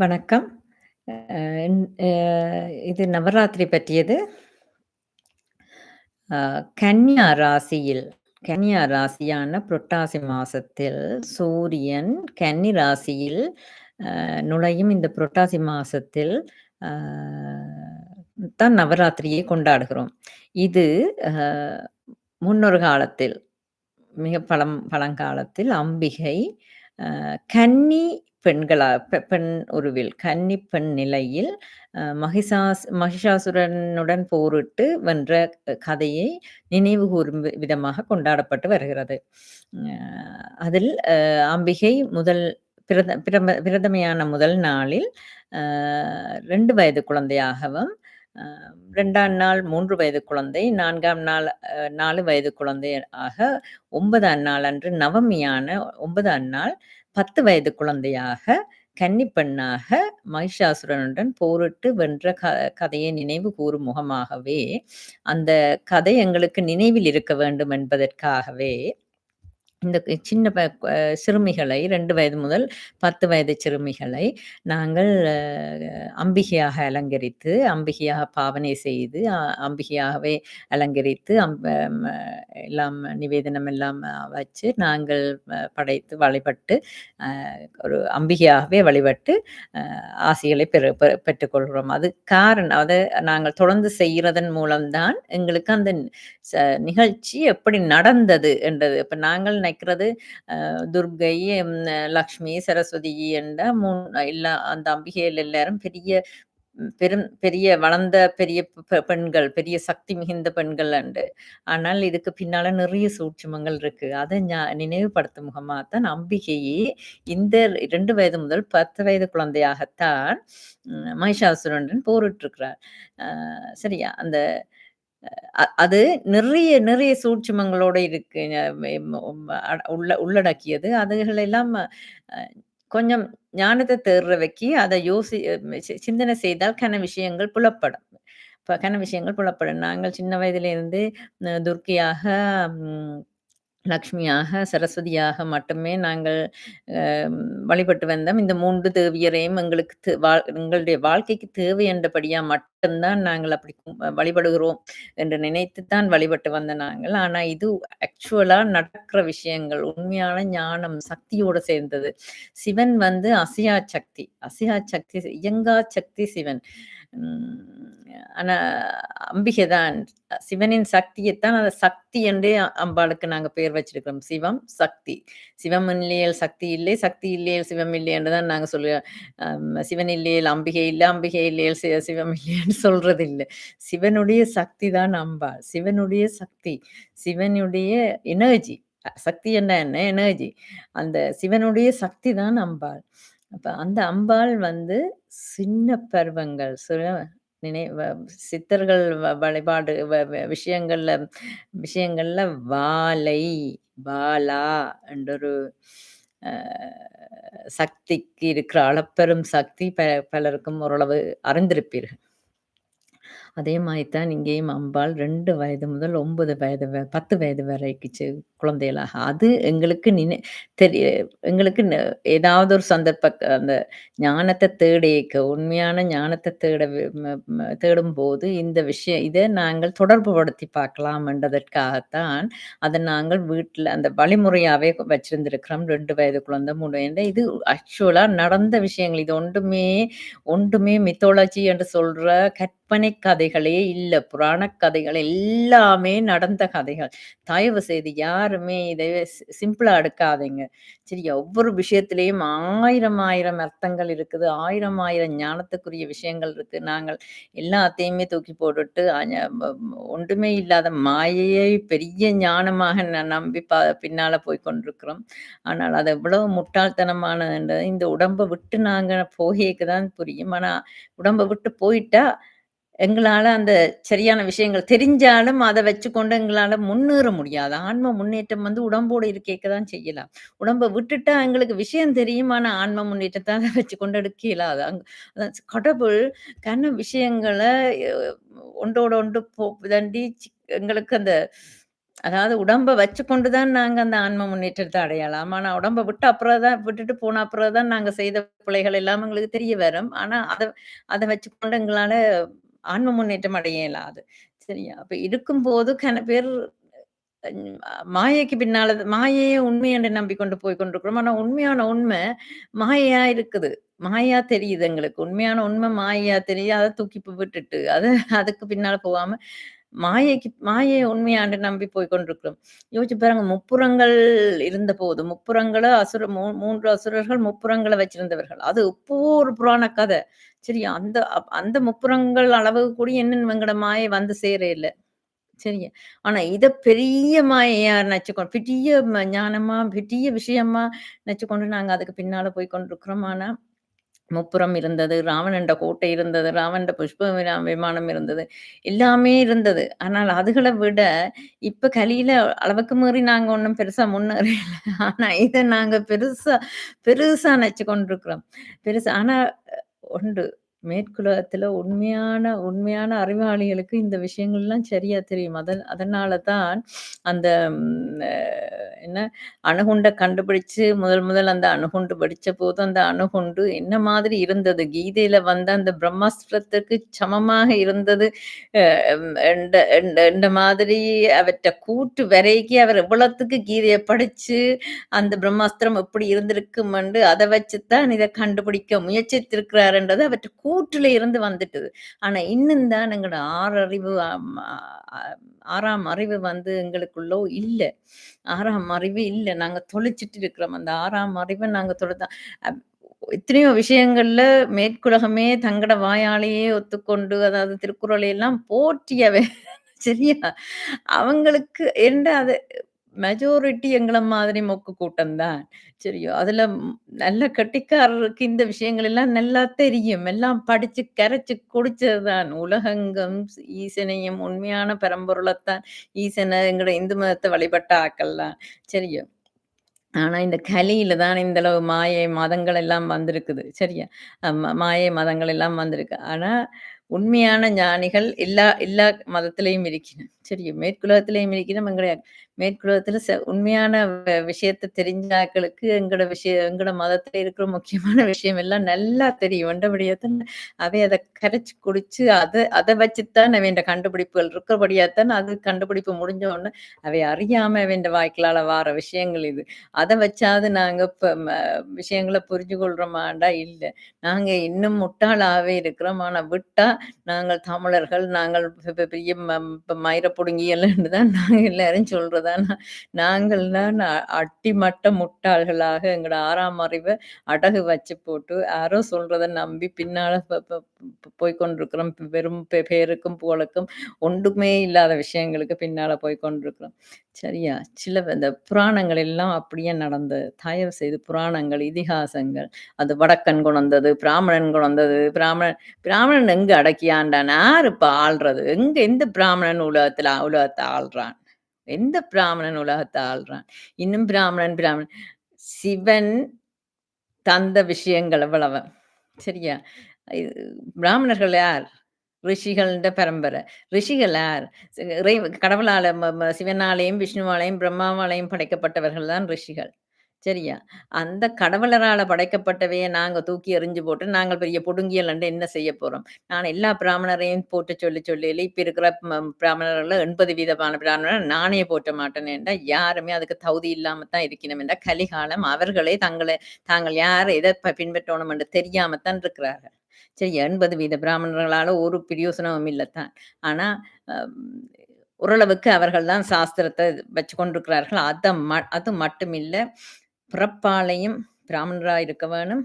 வணக்கம். அ அ இது நவராத்திரி பற்றியது. அ ராசியில் கன்யா ராசியான புரட்டாசி மாசத்தில் சூரியன் கன்னி ராசியில் அ நுழையும் இந்த புரட்டாசி மாசத்தில் அ தான் நவராத்திரியை கொண்டாடுகிறோம். இது அ முன்னொரு காலத்தில் மிக பழம் பழங்காலத்தில் அம்பிகை அ கன்னி பெண்களா பெண் உருவில் கன்னி பெண் நிலையில் மகிஷாஸ் மகிஷாசுரனுடன் போரிட்டு வென்ற கதையை நினைவு கூறும் விதமாக கொண்டாடப்பட்டு வருகிறது. அதில் அம்பிகை முதல் பிரத பிரம பிரதமையான முதல் நாளில் ரெண்டு வயது குழந்தையாகவும், ரெண்டாம் நாள் மூன்று வயது குழந்தை, நான்காம் நாள் நாலு வயது குழந்தை ஆக ஒன்பதாம் நாள் அன்று நவமியான ஒன்பதாம் நாள் 10 வயது குழந்தையாக, கன்னிப்பெண்ணாக மகிஷாசுரனுடன் போரிட்டு வென்ற க கதையை நினைவு கூறும் முகமாகவே, அந்த கதை எங்களுக்கு நினைவில் இருக்க வேண்டும் என்பதற்காகவே, இந்த சின்ன ப சிறுமிகளை ரெண்டு வயது முதல் 10 வயது சிறுமிகளை நாங்கள் அம்பிகையாக அலங்கரித்து, அம்பிகையாக பாவனை செய்து, அம்பிகையாகவே அலங்கரித்து, அம் எல்லாம் நிவேதனம் எல்லாம் வச்சு நாங்கள் படைத்து வழிபட்டு, ஒரு அம்பிகையாகவே வழிபட்டு, ஆசைகளை பெரு பெ பெற்றுக்கொள்கிறோம். அது காரணம் அதை நாங்கள் தொடர்ந்து செய்கிறதன் மூலம்தான் எங்களுக்கு அந்த ச நிகழ்ச்சி எப்படி நடந்தது என்றது. இப்போ நாங்கள் நினைக்கிறது துர்கை துர்க்கை, லக்ஷ்மி, சரஸ்வதி என்ற மூணு எல்லா அந்த அம்பிகைகள் எல்லாரும் பெரிய பெரும் பெரிய வளர்ந்த பெரிய பெண்கள், பெரிய சக்தி மிகுந்த பெண்கள் அண்டு ஆனால் இதுக்கு பின்னால நிறைய சூட்சுமங்கள் இருக்கு. அதை நினைவுபடுத்தும் நினைவுபடுத்தும் முகமாத்தான் அம்பிகையே இந்த ரெண்டு வயது முதல் 10 வயது குழந்தையாகத்தான் மகிஷாசுரன் போரிட்டு இருக்கிறார் சரியா? அந்த அது நிறைய நிறைய சூட்சுமங்களோட இருக்கு. அ உள்ள உள்ளடக்கியது. அதுகளெல்லாம் கொஞ்சம் ஞானத்தை ஞானத்த தேர்றவைக்கு அதை யோசி சி சிந்தனை செய்தால் கன விஷயங்கள் புலப்படும். கன விஷயங்கள் புலப்படும். நாங்கள் சின்ன வயதிலிருந்து அ துர்க்கையாக, லக்ஷ்மியாக, சரஸ்வதியாக மட்டுமே நாங்கள் வழிபட்டு வந்தோம். இந்த மூன்று தேவியரையும் எங்களுக்கு வா எங்களுடைய வாழ்க்கைக்கு தேவை என்றபடியா மட்டும்தான் நாங்கள் அப்படி வழிபடுகிறோம் என்று நினைத்து தான் வழிபட்டு வந்த நாங்கள். ஆனா இது ஆக்சுவலா நடக்கிற விஷயங்கள். உண்மையான ஞானம், சக்தியோட சேர்ந்தது. சிவன் வந்து அசியா சக்தி. அசியா சக்தி இயங்கா சக்தி சிவன். ஆனால் ஆனா அம்பிகை தான் சிவனின் சக்தியைத்தான் அந்த சக்தி என்றே அம்பாளுக்கு நாங்க பெயர் வச்சிருக்கிறோம். சிவம், சக்தி. சிவம் இல்லையேல் சக்தி இல்லை, சக்தி இல்லையல் சிவம் இல்லை என்று தான் நாங்க சொல்லுவோம். சிவன் இல்லையேல் அம்பிகை இல்லை அம்பிகை இல்லையல் சி சிவம் இல்லையன்னு சொல்றது இல்லை சிவனுடைய சக்தி தான் அம்பாள். சிவனுடைய சக்தி. சிவனுடைய எனர்ஜி. சக்தி என்ன என்ன? எனர்ஜி. அந்த சிவனுடைய சக்தி தான் அம்பாள். அப்ப அந்த அம்பாள் வந்து சின்ன பருவங்கள் சில நினை வ சித்தர்கள் வ வழிபாடு வ வ விஷயங்கள்ல விஷயங்கள்ல வாலை, பாலா என்றொரு சக்திக்கு இருக்கிற அளப்பெரும் சக்தி ப பலருக்கும் ஓரளவு அறிந்திருப்பீர்கள். அதே மாரி தான் இங்கேயும் அம்பாள் 2 வயது முதல் 9 வயது வ 10 வயது வரைக்குச்சு குழந்தைகளாக. அது எங்களுக்கு நினை தெரிய எங்களுக்கு ந ஏதாவது ஒரு சந்தர்ப்ப அந்த ஞானத்தை தேடிக்க, உண்மையான ஞானத்தை தேட ம ம தேடும்போது இந்த விஷயம் இத நாங்கள் தொடர்புபடுத்தி பார்க்கலாம் என்றதற்காகத்தான், அத நாங்கள் வீட்ல அந்த வழிமுறையாவே வச்சிருந்திருக்கிறோம். 2 வயது குழந்தை, 3 வயது இது ஆக்சுவலா நடந்த விஷயங்கள். இது ஒன்றுமே ஒன்றுமே மித்தாலஜி என்று சொல்ற கற்பனை கதைகளே இல்லை புராண கதைகள் எல்லாமே நடந்த கதைகள். தயவு செய்து யாருமே இதை சிம்பிளா எடுக்காதீங்க. சரி ஒவ்வொரு விஷயத்திலையும் ஆயிரம் ஆயிரம் அர்த்தங்கள் இருக்குது. ஆயிரம் ஆயிரம் ஞானத்துக்குரிய விஷயங்கள் இருக்கு. நாங்கள் எல்லாத்தையுமே தூக்கி போட்டுட்டு ஒன்றுமே இல்லாத மாயையை பெரிய ஞானமாக ந நம்பி ப பின்னால போய் கொண்டிருக்கிறோம். ஆனால் அது எவ்வளவு முட்டாள்தனமானதுன்றது இந்த உடம்ப விட்டு நாங்கள் போகேக்கு தான் புரியும். ஆனால் உடம்பை விட்டு போயிட்டா, எங்களால் அந்த சரியான விஷயங்கள் தெரிஞ்சாலும் அத வச்சுக்கொண்டு எங்களால் முன்னேற முடியாது. ஆன்ம முன்னேற்றம் வந்து உடம்போட இருக்கேக்க தான் செய்யலாம். உடம்பை விட்டுட்டா எங்களுக்கு விஷயம் தெரியும். ஆனால் ஆன்ம முன்னேற்றத்தை அதை வச்சுக்கொண்டு எடுக்க இயலாது. அங்கே கடவுள் கண்ண விஷயங்களை ஒன்றோட ஒன்று போ தாண்டி எங்களுக்கு அந்த அதாவது உடம்ப வச்சுக்கொண்டு தான் நாங்கள் அந்த ஆன்ம முன்னேற்றத்தை அடையலாம். ஆனால் உடம்ப விட்டு அப்புறம் தான் விட்டுட்டு போன அப்புறம் தான் நாங்கள் செய்த பிழைகள் எல்லாம் எங்களுக்கு தெரிய வரும். ஆனால் அதை அதை வச்சு வச்சுக்கொண்டு எங்களால் ஆன்ம முன்னேற்றம் அடைய இயலாது. சரியா? அப்ப இருக்கும்போது கன பேர் மாயைக்கு பின்னால மாயையே உண்மை என்று நம்பிக்கொண்டு போய் கொண்டிருக்கிறோம். ஆனா உண்மையான உண்மை மாயையா இருக்குது. மாயா தெரியுது எங்களுக்கு. உண்மையான உண்மை மாயையா தெரியுது. அதை தூக்கி விட்டுட்டு, அத அதுக்கு பின்னால போகாம மாயைக்கு மாயை உண்மையாண்டு நம்பி போய் கொண்டிருக்கிறோம். யோசிச்சு பாருங்க முப்புறங்கள் இருந்த போது முப்புறங்களை அசுர மூ 3 அசுரர்கள் முப்புறங்களை வச்சிருந்தவர்கள். அது இப்போ ஒரு புராண கதை. சரியா? அந்த அப் அந்த முப்புறங்கள் அளவு கூட என்னென்னு எங்கட மாயை வந்து சேர இல்லை சரியா? ஆனா இத பெரிய மாயையா நினைச்சுக்கோ பெரிய ம ஞானமா, பெரிய விஷயமா நெனச்சுக்கொண்டு நாங்க அதுக்கு பின்னால போய் கொண்டிருக்கிறோம். ஆனா முப்புறம் இருந்தது. ராவணன்ட கோட்டை இருந்தது. ராவண்ட புஷ்ப விமானம் இருந்தது. எல்லாமே இருந்தது. ஆனால் அதுகளை விட இப்ப கலியில அளவுக்கு மீறி நாங்க ஒன்றும் பெருசா முன்னேறல. ஆனா இதை நாங்க பெருசா பெருசா நெனச்சு கொண்டிருக்கிறோம். பெருசா ஆனா உண்டு. மேற்குலகத்துல உண்மையான உண்மையான அறிவாளிகளுக்கு இந்த விஷயங்கள்லாம் சரியா தெரியும். அதன் அதனால தான் அந்த என்ன அணுகுண்டை கண்டுபிடிச்சு முதல் முதல் அந்த அணுகுண்டு வெடிச்சபோது, அந்த அணுகுண்டு என்ன மாதிரி இருந்தது? கீதையில வந்த அந்த பிரம்மாஸ்திரத்துக்கு சமமாக இருந்தது. அ என்ற மாதிரி அவற்ற கூட்டு வரைக்கு அவர் எவ்வளத்துக்கு கீதையை படிச்சு, அந்த பிரம்மாஸ்திரம் எப்படி இருந்திருக்குமெண்டு அதை வச்சுத்தான் இத கண்டுபிடிக்க முயற்சித்திருக்கிறார்ன்றது அவற்றை கூற்றுல இருந்து வந்துட்டுது. ஆனா இன்னும் தான் எங்களோட ஆறறிவு ஆறாம் அறிவு வந்து எங்களுக்குள்ளோ இல்லை ஆறாம் அறிவு இல்லை நாங்க தொலைச்சிட்டு இருக்கிறோம். அந்த ஆறாம் அறிவை நாங்க தொலைத்தா எத்தனையோ விஷயங்கள்ல மேற்குலகமே தங்கட வாயாலேயே ஒத்துக்கொண்டு, அதாவது திருக்குறளை எல்லாம் போற்றியவை சரியா? அவங்களுக்கு என்ன அது மெஜாரிட்டி எங்களை மாதிரி மொக்கு கூட்டம் தான். சரியோ? அதுல நல்ல கெட்டிக்காரருக்கு இந்த விஷயங்கள் எல்லாம் நல்லா தெரியும். எல்லாம் படிச்சு கரைச்சு குடிச்சதுதான் உலகங்கம் ஈசனையும் உண்மையான பரம்பொருளத்தான் ஈசனை எங்கட இந்து மதத்தை வழிபட்ட ஆக்கள்லாம். சரியோ? ஆனா இந்த கலியில தான் இந்த அளவு மாயை மதங்கள் எல்லாம் வந்திருக்குது. சரியா? மாயை மதங்கள் எல்லாம் வந்திருக்கு. ஆனா உண்மையான ஞானிகள் எல்லா எல்லா மதத்திலையும் இருக்கின. ஆச்சரியம் மேற்குலகத்திலயும் இருக்கின. எங்களுடைய மேற்குலகத்துல உண்மையான விஷயத்தை தெரிஞ்சாக்களுக்கு தெரிஞ்ச ஆக்களுக்கு எங்களோட விஷயம் எங்கட மதத்துல இருக்கிற முக்கியமான விஷயம் எல்லாம் நல்லா தெரியும். கண்டபடியாத்தான் அவை அத கரைச்சு குடிச்சு அதை அத வச்சுத்தான் அவைண்ட கண்டுபிடிப்புகள் இருக்கிறபடியாத்தான் அது கண்டுபிடிப்பு முடிஞ்ச உடனே அவை அறியாம அவைண்ட வாய்க்களால வார விஷயங்கள் இது. அதை வச்சாவது நாங்க இப்ப விஷயங்கள புரிஞ்சு கொள்றோமாண்டா இல்ல. நாங்க இன்னும் முட்டாளாவே இருக்கிறோம். ஆனா விட்டா நாங்கள் தமிழர்கள், நாங்கள் பெரிய ம மயிர புடுங்கியல்ன்னு தான் நாங்கள் எல்லாரும் சொல்றது. நாங்கள் தான் அட்டிமட்ட முட்டாள்களாக எங்களோட ஆறாம் அறிவை அடகு வச்சு போட்டு, யாரோ சொல்றத நம்பி பின்னால ப போய் கொண்டிருக்கிறோம். வெறும் பெ பேருக்கும், புகழுக்கும் ஒன்றுமே இல்லாத விஷயங்களுக்கு பின்னால போய் கொண்டிருக்கிறோம். சரியா? சில இந்த புராணங்கள் எல்லாம் அப்படியே நடந்தது. தயவு செய்து புராணங்கள், இதிகாசங்கள், அது வடக்கன் கொண்டது பிராமணன் கொண்டது பிராமணன் பிராமணன் எங்க அடக்கியாண்டான் யாரு இப்ப ஆள்றது? எங்க எந்த பிராமணன் உலகத்துல உலகத்தை ஆள்றான்? எந்த பிராமணன் உலகத்தை ஆள்றான்? இன்னும் பிராமணன் பிராமணன் சிவன் தந்த விஷயங்கள் அவ்வளவு. சரியா? பிராமணர்கள் யார்? ரிஷிகள்ன்ற பரம்பரை. ரிஷிகள் யார்? கடவுளால சிவனாலையும் விஷ்ணுவாலையும் பிரம்மாவாலையும் படைக்கப்பட்டவர்கள் தான் ரிஷிகள். சரியா? அந்த கடவுளரால படைக்கப்பட்டவைய நாங்க தூக்கி எறிஞ்சு போட்டு, நாங்கள் பெரிய புடுங்கியல்ண்டு என்ன செய்ய போறோம்? நான் எல்லா பிராமணரையும் போட்டு சொல்லி சொல்லையில, இப்ப இருக்கிற ம பிராமணர்கள்ல 80 வீதமான பிராமணர் நானே போற்ற மாட்டேனேன்டா, யாருமே அதுக்கு தகுதி இல்லாம தான் இருக்கணும் என்றா, கலிகாலம் அவர்களே தங்களை தாங்கள் யார் எதை ப பின்பற்றணும் என்று தெரியாம தான் இருக்கிறார்கள். சரி 80 வீத பிராமணர்களால ஒரு பிரயோசனமும் இல்லத்தான். ஆனா அம் ஓரளவுக்கு அவர்கள் தான் சாஸ்திரத்த வச்சு கொண்டிருக்கிறார்கள். அத ம அது மட்டும் இல்ல. பிறப்பாலையும் பிராமணராக இருக்க வேணும்.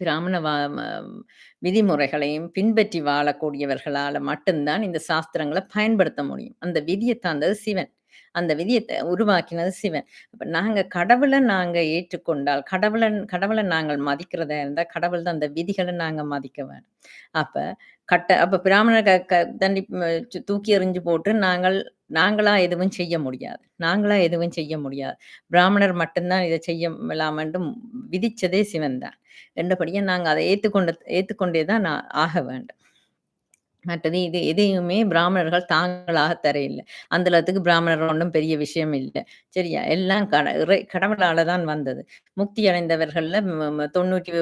பிராமண வா விதிமுறைகளையும் பின்பற்றி வாழக்கூடியவர்களால் மட்டும்தான் இந்த சாஸ்திரங்களை பயன்படுத்த முடியும். அந்த விதியை தந்தது சிவன். அந்த விதியத்தை உருவாக்கினது சிவன். அப்ப நாங்க கடவுளை நாங்க ஏற்றுக்கொண்டால், கடவுளன் கடவுளை நாங்கள் மதிக்கிறதா இருந்தா, கடவுள் தான் அந்த விதிகளை நாங்க மதிக்க வேணும். அப்ப கட்ட அப்ப பிராமணர் க க தண்டி தூக்கி எறிஞ்சு போட்டு நாங்கள் நாங்களா எதுவும் செய்ய முடியாது. நாங்களா எதுவும் செய்ய முடியாது. பிராமணர் மட்டும் தான் செய்ய செய்யலாமென்று விதிச்சதே சிவன் தான். என்றபடியே நாங்க அதை ஏத்துக்கொண்டு ஏத்துக்கொண்டே தான் நான் ஆக வேண்டும். மற்றது இது எதையுமே பிராமணர்கள் தாங்களாக அந்த லட்சத்துக்கு பிராமணர் ஒன்றும் பெரிய விஷயம் இல்ல. சரியா? எல்லாம் கட இறை கடவுளால தான் வந்தது. முக்தி அடைந்தவர்கள்ல தொண்ணூற்றி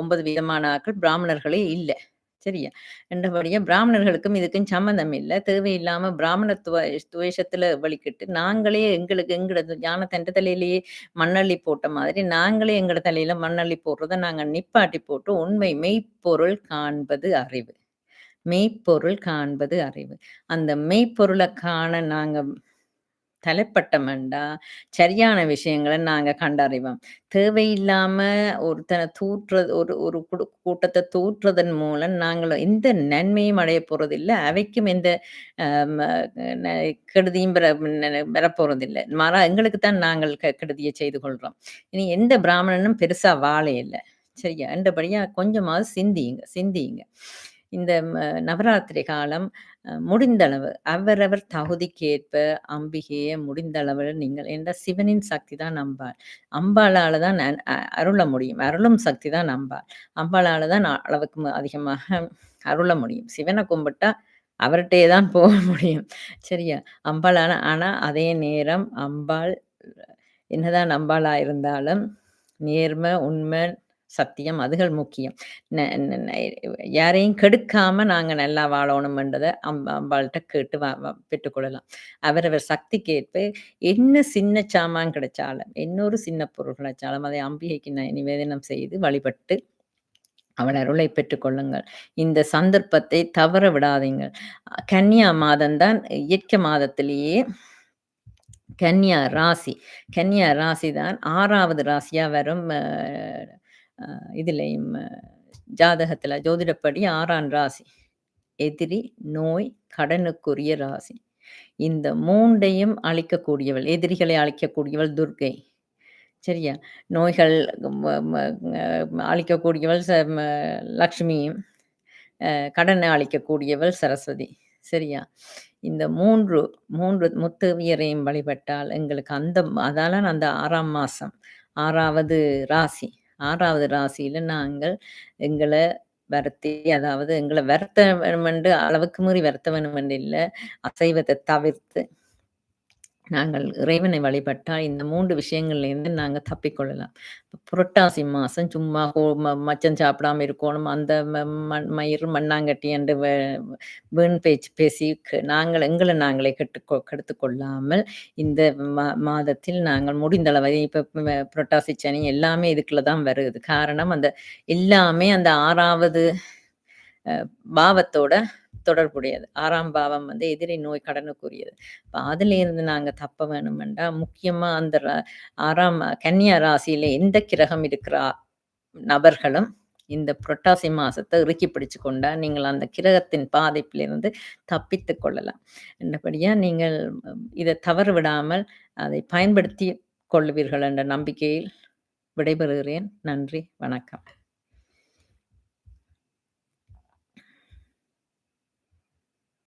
ஒன்பது விதமான ஆக்கள் பிராமணர்களே இல்லை சரியா? ரெண்டபடியா பிராமணர்களுக்கும் இதுக்கும் சம்மந்தம் இல்ல. தேவையில்லாம பிராமண துவ துவேஷத்துல வலிக்கிட்டு நாங்களே எங்களுக்கு எங்களோட ஞான தண்ட தலையிலேயே மண்ணள்ளி போட்ட மாதிரி, நாங்களே எங்களோட தலையில மண்ணள்ளி போடுறத நாங்க நிப்பாட்டி போட்டு, உண்மை மெய்ப்பொருள் காண்பது அறிவு. மெய்ப்பொருள் காண்பது அறிவு. அந்த மெய்ப்பொருளை காண நாங்க தலைப்பட்டமெண்டா சரியான விஷயங்கள நாங்க கண்டறிவோம். தேவையில்லாம ஒருத்தனை தூற்றுறது ஒரு ஒரு குடு தூற்றுறதன் மூலம் நாங்களும் எந்த நன்மையும் அடையப் போறதில்ல. அவைக்கும் எந்த கெடுதியும் வரப்போறதில்லை பெறப்போறதில்ல. மாறா எங்களுக்கு தான் நாங்கள் கெடுதியை செய்து கொள்றோம். இனி எந்த பிராமணனும் பெருசா வாழையில்ல. சரியா? என்றபடியா கொஞ்சமாவது சிந்தியுங்க சிந்தியுங்க. இந்த நவராத்திரி காலம் முடிந்தளவு அவரவர் தகுதிக்கேற்ப அம்பிகையை முடிந்தளவு நீங்கள் என்ற சிவனின் சக்தி தான் நம்பாள் அம்பாளால் தான் அருள முடியும். அருளும் சக்தி தான் நம்பாள் அம்பாளால் தான் அளவுக்கு அதிகமாக அருள முடியும். சிவனை கும்பிட்டா அவர்கிட்டே தான் போக முடியும். சரியா? அம்பாளான ஆனால் அதே நேரம் அம்பாள் என்னதான் அம்பாளா இருந்தாலும், நேர்ம, உண்மை சத்தியம் அதுகள் முக்கியம். ந யாரையும் கெடுக்காம நாங்க நல்லா வாழணும்ன்றதை அம் அம்பாள்கிட்ட கேட்டு வா வ பெற்றுக்கொள்ளலாம். அவரவர் சக்திக்கேற்ப என்ன சின்ன சாமான் கிடைச்சாலும், இன்னொரு சின்ன பொருள் கிடைச்சாலும், அதை அம்பிகைக்கு ந நிவேதனம் செய்து வழிபட்டு அவள் அருளை பெற்றுக்கொள்ளுங்கள் இந்த சந்தர்ப்பத்தை தவற விடாதீங்கள். கன்னியா மாதம் தான் இயற்கை மாதத்திலேயே கன்னியா ராசி. கன்னியா ராசி தான் ஆறாவது ராசியா வரும் இதுலேயும் ஜாதகத்தில் ஜோதிடப்படி ஆறாம் ராசி. எதிரி, நோய், கடனுக்குரிய ராசி. இந்த மூண்டையும் அழிக்கக்கூடியவள். எதிரிகளை அழிக்கக்கூடியவள் துர்க்கை. சரியா? நோய்கள் அழிக்கக்கூடியவள் ச லக்ஷ்மியும், கடனை அழிக்கக்கூடியவள் சரஸ்வதி. சரியா? இந்த மூன்று மூன்று முத்துவியரையும் வழிபட்டால் எங்களுக்கு அந்த அதால அந்த ஆறாம் மாதம் ஆறாவது ராசி. ஆறாவது ராசியில நாங்கள் எங்களை வருத்தி அதாவது எங்களை வருத்த வேணுமென்று அளவுக்கு மீறி வருத்த வேணுமென்று இல்லை அசைவத்தை தவிர்த்து நாங்கள் இறைவனை வழிபட்டால் இந்த மூன்று விஷயங்கள்லேருந்து நாங்கள் தப்பிக்கொள்ளலாம். புரட்டாசி மாதம் சும்மா ம மச்சம் சாப்பிடாம இருக்கணும் அந்த ம மண் மயிறு மண்ணாங்கட்டி என்று வீண் பேச்சு பேசி க நாங்கள் எங்களை நாங்களே கெட்டு கெடுத்து கொள்ளாமல், இந்த மா மாதத்தில் நாங்கள் முடிந்தளவு இப்போ புரட்டாசி சனி எல்லாமே இதுக்குள்ள தான் வருது. காரணம் அந்த எல்லாமே அந்த ஆறாவது பாவத்தோட தொடர்புடையது. ஆறாம் பாவம் வந்து எதிரி, நோய், கடனுக்குரியது. இப்போ அதுலேருந்து நாங்க தப்ப வேணுமென்றா, முக்கியமா அந்த ர 6ஆம் கன்னியா ராசியில எந்த கிரகம் இருக்கிறா நபர்களும் இந்த புரட்டாசி மாசத்தை இறுக்கி பிடிச்சு கொண்டா, நீங்கள் அந்த கிரகத்தின் பாதிப்பிலிருந்து தப்பித்துக் கொள்ளலாம். என்னபடியா நீங்கள் இதை தவறு விடாமல் அதை பயன்படுத்தி கொள்ளுவீர்கள் என்ற நம்பிக்கையில் விடைபெறுகிறேன். நன்றி, வணக்கம்.